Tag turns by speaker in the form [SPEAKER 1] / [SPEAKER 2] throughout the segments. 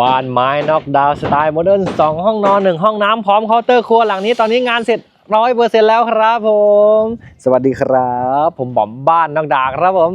[SPEAKER 1] บ้านไม้นอกดาวสไตล์โมเดิร์นสองห้องนอนหนึ่งห้องน้ำพร้อมเคาน์เตอร์ครัวหลังนี้ตอนนี้งานเสร็จร้อยเปอร์เซ็นต์แล้วครับผม สวัสดีครับ ผมบอมบ้านนอกดาวครับผม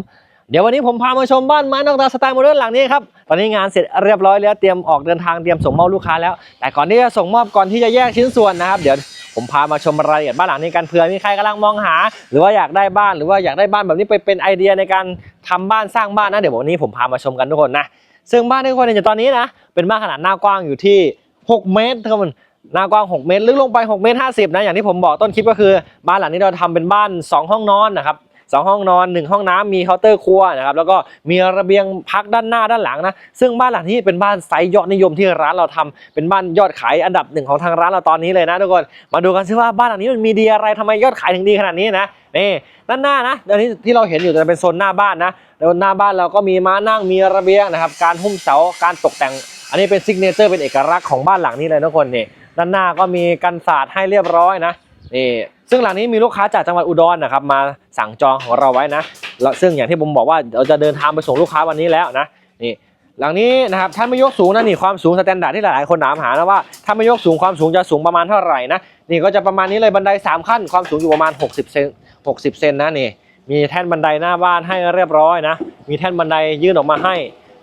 [SPEAKER 1] เดี๋ยววันนี้ผมพามาชมบ้านไม้นอกดาวสไตล์โมเดิร์นหลังนี้ครับ ตอนนี้งานเสร็จเรียบร้อยแล้วเตรียมออกเดินทางเตรียมส่งมอบลูกค้าแล้ว แต่ก่อนที่จะส่งมอบก่อนที่จะแยกชิ้นส่วนนะครับ เดี๋ยวผมพามาชมรายละเอียดบ้านหลังนี้กันเผื่อมีใครกำลังมองหา หรือว่าอยากได้บ้านหรือว่าอยากได้บ้านแบบนี้ไปเป็นไอเดียในการทำบ้านสร้างบ้านนะเดี๋ยววันนี้ผมพามาชมกันทุกคนนะ ซึ่งบ้านที่ทุกคนเห็นอยู่ตอนนี้นะ เป็นบ้านขนาดหน้ากว้างอยู่ที่ 6 เมตรครับมันหน้ากว้าง 6 เมตร ลึกลงไป 6 เมตร 50 นะ อย่างที่ผมบอกต้นคลิปก็คือ บ้านหลังนี้เราทำเป็นบ้าน 2 ห้องนอนนะครับ สองห้องนอน 1 ห้องน้ำมีเคาน์เตอร์ครัวนะครับแล้วก็มีระเบียงพักด้านหน้าด้านหลังนะซึ่งบ้านหลังนี้เป็นบ้านไซส์ยอดนิยมที่ร้านเราทำเป็นบ้านยอดขายอันดับหนึ่งของทางร้านเราตอนนี้เลยนะทุกคนมาดูกันซิว่าบ้านหลังนี้มันมีดีอะไรทำไมยอดขายถึงดีขนาดนี้นะนี่ด้านหน้านะเดี๋ยวนี้ที่เราเห็นอยู่จะเป็นโซนหน้าบ้านนะแล้วหน้าบ้านเราก็มีม้านั่งมีระเบียงนะครับการหุ้มเสาการตกแต่ง อันนี้เป็นซิกเนเจอร์เป็นเอกลักษณ์ของบ้านหลังนี้เลยทุกคนนี่ด้านหน้าก็มีกันศาสตร์ให้เรียบร้อยนะนี่ ซึ่งหลังนี้มีลูกค้าจากจังหวัดอุดรนะครับมาสั่งจองของเราไว้นะแล้วซึ่งอย่างที่ผมบอกว่าเราจะเดินทางไปส่งลูกค้าวันนี้แล้วนะนี่หลังนี้นะครับท่านไม่ยกสูงนะนี่ความสูงสแตนดาร์ดที่หลายๆคนถามหานะว่าถ้าไม่ยกสูงความสูงจะสูงประมาณเท่าไหร่นะนี่ก็จะประมาณนี้เลยบันไดสามขั้น ความสูงอยู่ประมาณ 60เซน60 เซนนะนี่มีแท่นบันไดหน้าบ้านให้เรียบร้อยนะมีแท่นบันไดยื่นออกมาให้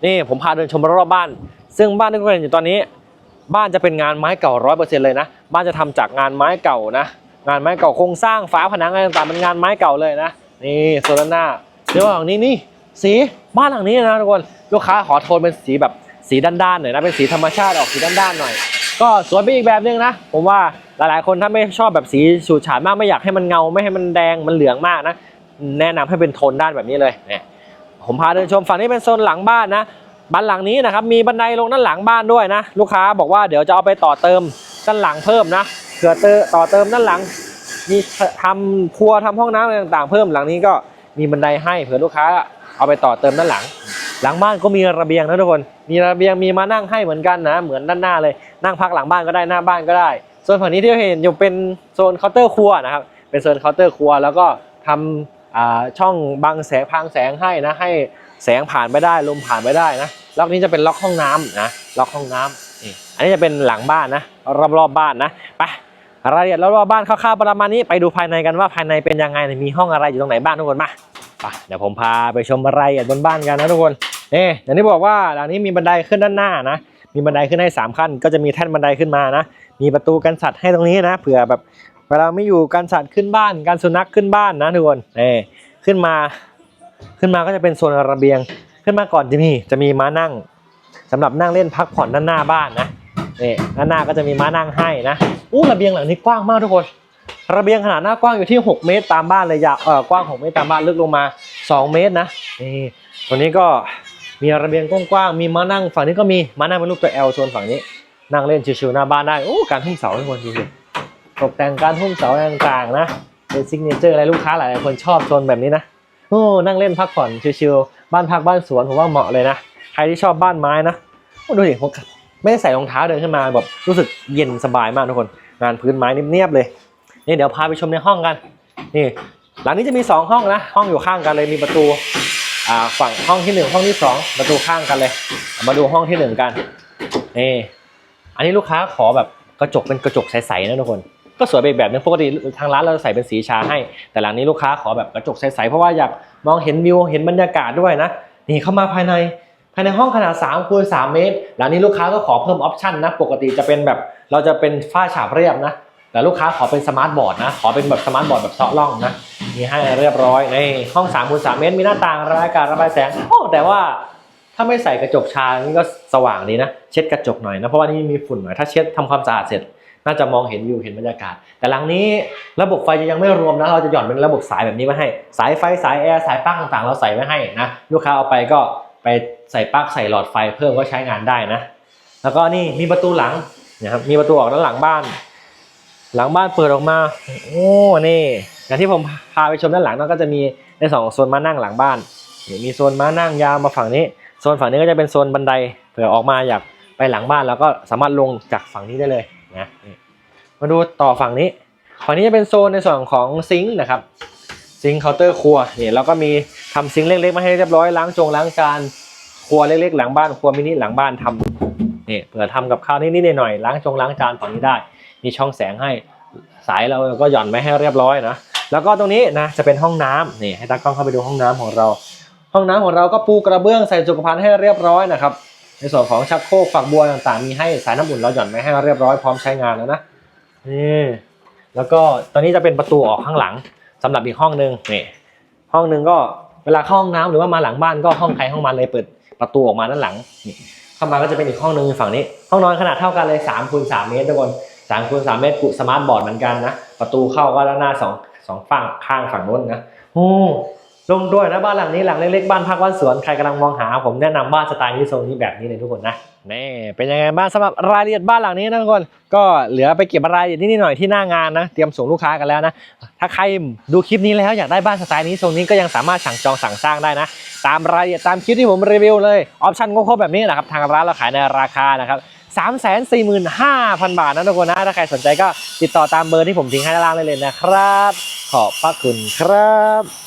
[SPEAKER 1] นี่ผมพาเดินชมรอบๆบ้าน ซึ่งบ้านที่คุณเห็นอยู่ตอนนี้ บ้านจะเป็นงานไม้เก่าร้อยเปอร์เซ็นต์เลยนะบ้านจะทำจากงานไม้เก่านะ งานไม้เก่าโครงสร้างฝาผนังอะไรต่างๆเป็นงานไม้เก่าเลยนะนี่โซนด้านหน้าเดี๋ยวหลังนี้นี่สีบ้านหลังนี้นะทุกคนลูกค้าขอโทนเป็นสีแบบสีด้านๆหน่อยนะเป็นสีธรรมชาติออกสีด้านๆหน่อย ก็สวยไปอีกแบบนึงนะ ผมว่าหลายๆคนถ้าไม่ชอบแบบสีฉูดฉาดมากไม่อยากให้มันเงาไม่ให้มันแดงมันเหลืองมากนะแนะนำให้เป็นโทนด้านแบบนี้เลยเนี่ยผมพาเดินชมฝั่งนี้เป็นโซนหลังบ้านนะบ้านหลังนี้นะครับมีบันไดลงด้านหลังบ้านด้วยนะ ลูกค้าบอกว่าเดี๋ยวจะเอาไปต่อเติมด้านหลังเพิ่มนะ เผื่อเตอต่อเติมด้านหลัง มีทำครัวทำห้องน้ำอะไรต่างๆ เพิ่มหลังนี้ก็มีบันไดให้เผื่อลูกค้าเอาไปต่อเติมด้านหลัง หลังบ้านก็มีระเบียงนะทุกคน มีระเบียงมีมานั่งให้เหมือนกันนะ เหมือนด้านหน้าเลย นั่งพักหลังบ้านก็ได้หน้าบ้านก็ได้ ส่วนฝั่งนี้ที่เราเห็นอยู่เป็นโซนเคาน์เตอร์ครัวนะครับ เป็นโซนเคาน์เตอร์ครัวแล้วก็ทำอ่าช่องบังแสงพรางแสงให้นะ ให้แสงผ่านไปได้ลมผ่านไปได้นะ ล็อกนี้จะเป็นล็อกห้องน้ำนะ ล็อกห้องน้ำนี่อันนี้จะเป็นหลังบ้านนะ รอบๆบบ้านนะ ไป รายละเอียดรอบๆบ้านคร่าวๆประมาณนี้ไปดูภายในกันว่าภายในเป็นยังไงมีห้องอะไรอยู่ตรงไหนบ้างทุกคนมาไปเดี๋ยวผมพาไปชมรายละเอียดบนบ้านกันนะทุกคนนี่อย่างที่บอกว่าหลังนี้มีบันไดขึ้นด้านหน้านะ มีบันไดขึ้นให้สามขั้น ก็จะมีแท่นบันไดขึ้นมานะ มีประตูกันสัตว์ให้ตรงนี้นะเผื่อแบบเวลาไม่อยู่กันสัตว์ขึ้นบ้านการสุนัขขึ้นบ้านนะทุกคนนี่ขึ้นมาขึ้นมาก็จะเป็นโซนระเบียง ขึ้นมาก่อนจะมีจะมีม้านั่งสำหรับนั่งเล่นพักผ่อนด้านหน้าบ้านนะ นี่ด้านหน้าก็จะมีม้านั่งให้นะอู้ระเบียงหลังนี้กว้างมากทุกคนระเบียงขนาดหน้ากว้างอยู่ที่ 6 เมตรตามบ้านเลยยาวเออกว้าง 6 เมตรตามบ้านลึกลงมา 2 เมตรนะนี่ตัวนี้ก็มีระเบียงกว้างๆมีม้านั่งฝั่งนี้ก็มีม้านั่งเป็นรูปตัว L โซนฝั่งนี้ นั่งเล่นชิวๆหน้าบ้านได้โอ้การหุ้มเสาทุกคนดูสิตกแต่งการหุ้มเสาต่างๆนะเป็นซิกเนเจอร์อะไรลูกค้าหลายคนชอบโซนแบบนี้นะโอ้นั่งเล่นพักผ่อนชิวๆบ้านพักบ้านสวนผมว่าเหมาะเลยนะใครที่ชอบบ้านไม้นะดูดิ ไม่ได้ใส่รองเท้าเดินขึ้นมาแบบรู้สึกเย็นสบายมากทุกคน งานพื้นไม้เนียบๆเลยนี่เดี๋ยวพาไปชมในห้องกัน นี่ หลังนี้จะมี 2 ห้องนะ ห้องอยู่ข้างกันเลยมีประตูอ่าฝั่งห้องที่ 1 ห้องที่ 2 ประตูข้างกันเลย มาดูห้องที่ 1 กันนี่อันนี้ลูกค้าขอแบบกระจกเป็นกระจกใสๆนะทุกคนก็สวยไปอีกแบบนึงปกติทางร้านเราจะใส่เป็นสีชาให้ แต่หลังนี้ลูกค้าขอแบบกระจกใสๆเพราะว่าอยากมองเห็นวิวเห็นบรรยากาศด้วยนะนี่เข้ามาภายใน ภายในห้องขนาด3คูณ3เมตรหลังนี้ลูกค้าก็ขอเพิ่มออปชันนะปกติจะเป็นแบบเราจะเป็นฝ้าฉาบเรียบนะแต่ลูกค้าขอเป็นสมาร์ทบอร์ดนะขอเป็นแบบสมาร์ทบอร์ดแบบเซาะล่องนะมีให้เรียบร้อยในห้อง3คูณ3เมตร มีหน้าต่างระบายอากาศระบายแสงโอ้แต่ว่าถ้าไม่ใส่กระจกชานี่ก็สว่างดีนะ เช็ดกระจกหน่อยนะเพราะว่านี่มีฝุ่นหน่อยถ้าเช็ดทำความสะอาดเสร็จ น่าจะมองเห็นวิวเห็นบรรยากาศ แต่หลังนี้ระบบไฟจะยังไม่รวมนะ เราจะหย่อนเป็นระบบสายแบบนี้มาให้ สายไฟสายแอร์สายปลั๊กต่างๆ เราใส่ไว้ให้นะลูกค้าเอาไปก็ ไปใส่ปลั๊กใส่หลอดไฟเพิ่มก็ใช้งานได้นะ แล้วก็นี่มีประตูหลังนะครับมีประตูออกด้านหลังบ้าน หลังบ้านเปิดออกมาโอ้นี่อย่างที่ผมพาไปชมด้านหลังนั่นก็จะมีในสองโซนม้านั่งหลังบ้านมีโซนม้านั่งยาวมาฝั่งนี้โซนฝั่งนี้ก็จะเป็นโซนบันไดเผื่อออกมาอยากไปหลังบ้านแล้วก็สามารถลงจากฝั่งนี้ได้เลยนะมาดูต่อฝั่งนี้ ฝั่งนี้จะเป็นโซนในส่วนของซิงค์นะครับ ซิงเคาน์เตอร์ครัวนี่แล้วก็มีทำซิงเล็กๆมาให้เรียบร้อยล้างจงล้างจานครัวเล็กๆหลังบ้านครัวมินิหลังบ้านทนี่เผื่อทำกับข้าวนิดๆหน่อยๆล้างจงล้างจานฝั่งนี้ได้ มีช่องแสงให้สายเราก็หย่อนไว้ให้เรียบร้อยนะแล้วก็ตรงนี้นะจะเป็นห้องน้ำนี่ให้ตากล้องเข้าไปดูห้องน้ำของเรา ห้องน้ำของเราก็ปูกระเบื้องใส่สุขภัณฑ์ให้เรียบร้อยนะครับในส่วนของชักโครกฝักบัวต่างๆ มีให้สายน้ำอุ่นเราหย่อนไว้ให้เรียบร้อยพร้อมใช้งานแล้วนะนี่แล้วก็ตอนนี้จะเป็นประตูออกข้างหลัง สำหรับอีกห้องหนึ่งนี่ห้องหนึ่งก็เวลาเข้าห้องน้ำหรือว่ามาหลังบ้านก็ห้องใครห้องมันเลยเปิดประตูออกมาด้านหลังนี่เข้ามาก็จะเป็นอีกห้องหนึ่งฝั่งนี้ ห้องนอนขนาดเท่ากันเลย3คูณสเมตรทุกคน3คูณสเมตรกุสมาร์ทบอร์ดเหมือนกันนะประตูเข้าก็ด้านหน้าสองสองฝั่งข้างฝั่งโน้นนะโอ้ ลงด้วยนะบ้านหลังนี้หลังเล็กๆบ้านพักบ้านสวนใครกำลังมองหา ผมแนะนำบ้านสไตล์นี้โซนนี้แบบนี้เลยทุกคนนะนี่เป็นยังไงบ้างสำหรับรายละเอียดบ้านหลังนี้นะทุกคนก็เหลือไปเก็บรายละเอียดนิดหน่อยที่หน้างานนะ เตรียมส่งลูกค้ากันแล้วนะ ถ้าใครดูคลิปนี้แล้วอยากได้บ้านสไตล์นี้ทรงนี้ก็ยังสามารถสั่งจองสั่งสร้างได้นะ ตามรายละเอียดตามคลิปที่ผมรีวิวเลยออปชั่นครบแบบนี้นะครับทางร้านเราขายในราคานะครับ3 4 5 0 0 0 บาทนะทุกคนนะถ้าใครสนใจก็ติดต่อตามเบอร์ที่ผมทิ้งให้ด้านล่างได้เลยนะครับ ขอบพระคุณครับ